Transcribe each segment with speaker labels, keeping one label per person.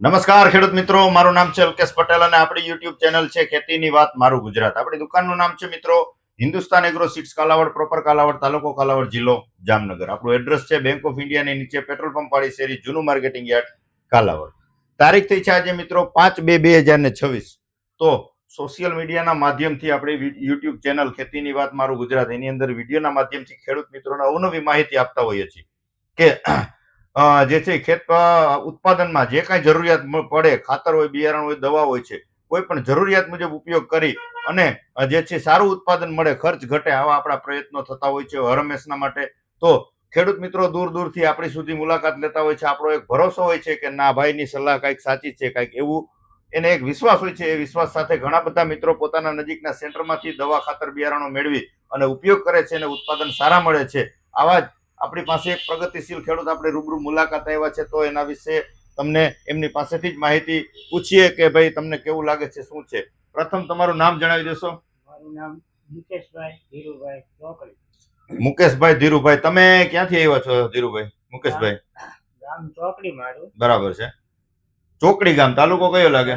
Speaker 1: નમસ્કાર ખેડૂત મિત્રો, મારું નામ છે અલ્કેશ પટેલ અને આપણી યુટ્યુબ ચેનલ છે ખેતીની વાત મારું ગુજરાત. આપણી દુકાનનું નામ છે મિત્રો, Hindustan agro seeds Kalavad proper Kalavad, તાલુકો કાલાવડ જિલ્લો, જામનગર. આપણું એડ્રેસ છે બેંક ઓફ ઇન્ડિયાની નીચે પેટ્રોલ પંપ વાળી શેરી, જૂનું માર્કેટિંગ યાર્ડ, કાલાવડ. તારીખ થઈ છે આજે મિત્રો પાંચ બે બે હજાર ને છવ્વીસ. તો સોશિયલ મીડિયાના માધ્યમથી આપણી યુટ્યુબ ચેનલ ખેતીની વાત મારું ગુજરાત, એની અંદર વિડીયોના માધ્યમથી ખેડૂત મિત્રોને અવનવી માહિતી આપતા હોઈએ છીએ કે જે છે ખેત ઉત્પાદનમાં જે કાંઈ જરૂરિયાત પડે, ખાતર હોય, બિયારણ હોય, દવા હોય છે, કોઈ પણ જરૂરિયાત મુજબ ઉપયોગ કરી અને જે છે સારું ઉત્પાદન મળે, ખર્ચ ઘટે આવા આપણા પ્રયત્નો થતા હોય છે હરમેશના માટે, તો ખેડૂત મિત્રો દૂર દૂરથી આપણી સુધી મુલાકાત લેતા હોય છે. આપણો એક ભરોસો હોય છે કે ના, ભાઈની સલાહ કાંઈક સાચી છે, કાંઈક એવું, એને એક વિશ્વાસ હોય છે. એ વિશ્વાસ સાથે ઘણા બધા મિત્રો પોતાના નજીકના સેન્ટરમાંથી દવા, ખાતર, બિયારણો મેળવી અને ઉપયોગ કરે છે અને ઉત્પાદન સારા મળે છે. આવા જ આપણી પાસે એક પ્રગતિશીલ ખેડૂત આપણે રૂબરૂ મુલાકાત આવ્યા છે તો એના વિશે તમને એમની પાસેથી જ માહિતી પૂછીએ કે ભાઈ તમને કેવું લાગે છે શું છે? પ્રથમ તમારું નામ જણાવી દેશો.
Speaker 2: મારું નામ મુકેશભાઈ ધીરુભાઈ ચોકડી.
Speaker 1: મુકેશભાઈ ધીરુભાઈ તમે ક્યાંથી આવ્યા છો ધીરુભાઈ? મુકેશભાઈ.
Speaker 2: ગામ ચોકડી મારું.
Speaker 1: બરાબર છે. ચોકડી ગામ તાલુકો કયો લાગે?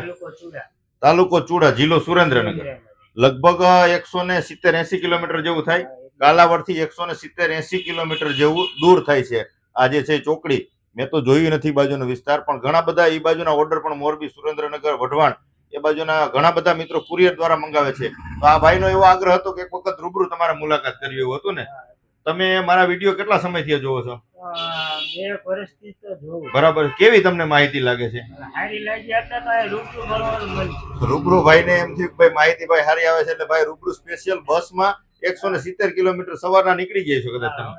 Speaker 2: તાલુકો ચુડા.
Speaker 1: જિલ્લો સુરેન્દ્રનગર. લગભગ એકસો ને સિત્તેર એસી કિલોમીટર જેવું થાય? કાલાવડથી એકસો ને સિત્તેર એસી કિલોમીટર જેવું દૂર થાય છે. આજે છે ચોકડી. મેં તો જોયું નથી બાજુનો વિસ્તાર પણ ઘણા બધા એ બાજુના ઓર્ડર પણ મોરબી સુરેન્દ્રનગર વઢવાણ એ બાજુના ઘણા બધા મિત્રો કુરિયર દ્વારા મંગાવે છે. તો આ ભાઈનો એવો આગ્રહ હતો કે એક વખત રૂબરૂ તમારે મુલાકાત કરવી એવું હતું ને? તમે મારા વીડિયો કેટલા સમયથી જોવો છો? બરાબર. કેવી તમને માહિતી લાગે છે?
Speaker 2: રૂબરૂ
Speaker 1: ભાઈ ભાઈને એમ થયું ભાઈ માહિતી ભાઈ સારી આવે છે એટલે ભાઈ રૂબરૂ સ્પેશિયલ બસમાં એકસો ને સિત્તેર કિલોમીટર સવારના નીકળી જાય છો કદાચ તમે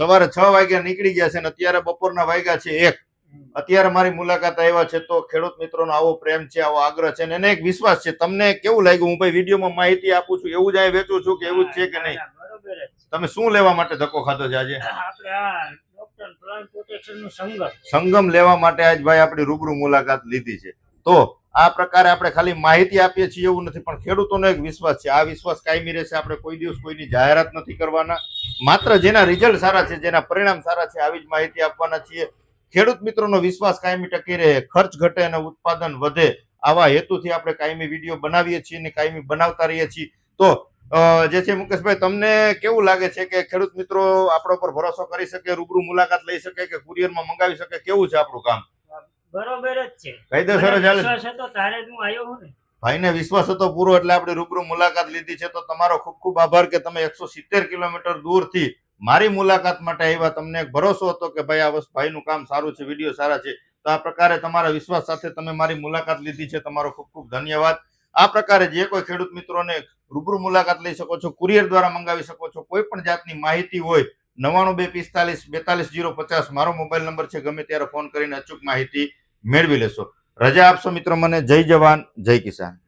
Speaker 1: સવારે છ વાગ્યા નીકળી ગયા છે અને અત્યારે બપોરના વાગ્યા છે એક. અત્યારે મારી મુલાકાત આવ્યા છે તો ખેડૂત મિત્રોનો આવો પ્રેમ છે આવો આગ્રહ છે અને એને એક વિશ્વાસ છે. તમને કેવું લાગ્યું? હું ભાઈ વિડીયોમાં માહિતી આપું છું એવું જ અહીં વેચું છું કે એવું જ છે કે નહીં. તમે શું લેવા માટે ધક્કો ખાધો છે આજે?
Speaker 2: સંગમ
Speaker 1: લેવા માટે આજ ભાઈ આપણી રૂબરૂ મુલાકાત લીધી છે. તો આ પ્રકારે આપણે ખાલી માહિતી આપીએ છીએ એવું નથી, પણ ખેડૂતોનો એક વિશ્વાસ છે. આ વિશ્વાસ કાયમી રહેશે. આપણે કોઈ દિવસ કોઈની જાહેરાત નથી કરવાના. માત્ર જેના રિઝલ્ટ સારા છે, જેના પરિણામ સારા છે, આવી જ માહિતી આપવાના છીએ. ખેડૂત મિત્રોનો વિશ્વાસ કાયમી ટકી રહે, ખર્ચ ઘટે અને ઉત્પાદન વધે, આવા હેતુથી આપણે કાયમી વીડિયો બનાવીએ છીએ અને કાયમી બનાવતા રહીએ છીએ. તો જે છે મુકેશભાઈ, તમને કેવું લાગે છે કે ખેડૂત મિત્રો આપણા પર ભરોસો કરી શકે, રૂબરૂ મુલાકાત લઈ શકે કે કુરિયરમાં મંગાવી શકે? કેવું છે આપણું કામ?
Speaker 2: બરોબર જ છે.
Speaker 1: કાયદેસર જ
Speaker 2: મને
Speaker 1: હાલે. છે?
Speaker 2: વિશ્વાસ હતો તારે હું આવ્યો હું ને.
Speaker 1: ભાઈને વિશ્વાસ હતો પૂરો એટલે આપણે રૂબરૂ મુલાકાત લીધી છે. તો તમારો ખૂબ ખૂબ આભાર કે તમે એકસો સિત્તેર કિલોમીટર દૂરથી મારી મુલાકાત માટે આવ્યા. તમને એક ભરોસો હતો કે ભાઈ આ વસ્તુ ભાઈનું કામ સારું છે વીડિયો સારા છે. તો આ પ્રકારે તમારા વિશ્વાસ સાથે તમે મારી મુલાકાત લીધી છે. તમારો ખૂબ ખૂબ ધન્યવાદ. આ પ્રકારે જે કોઈ ખેડૂત મિત્રોને રૂબરૂ મુલાકાત લઈ શકો છો કુરિયર દ્વારા મંગાવી શકો છો કોઈ પણ જાતની માહિતી હોય નવાણું બે પિસ્તાલીસ બેતાલીસ જીરો પચાસ મારો મોબાઈલ નંબર છે. ગમે ત્યારે ફોન કરીને અચૂક માહિતી મેળવી લેશો. રજા આપશો મિત્રો મને. જય જવાન જય કિસાન.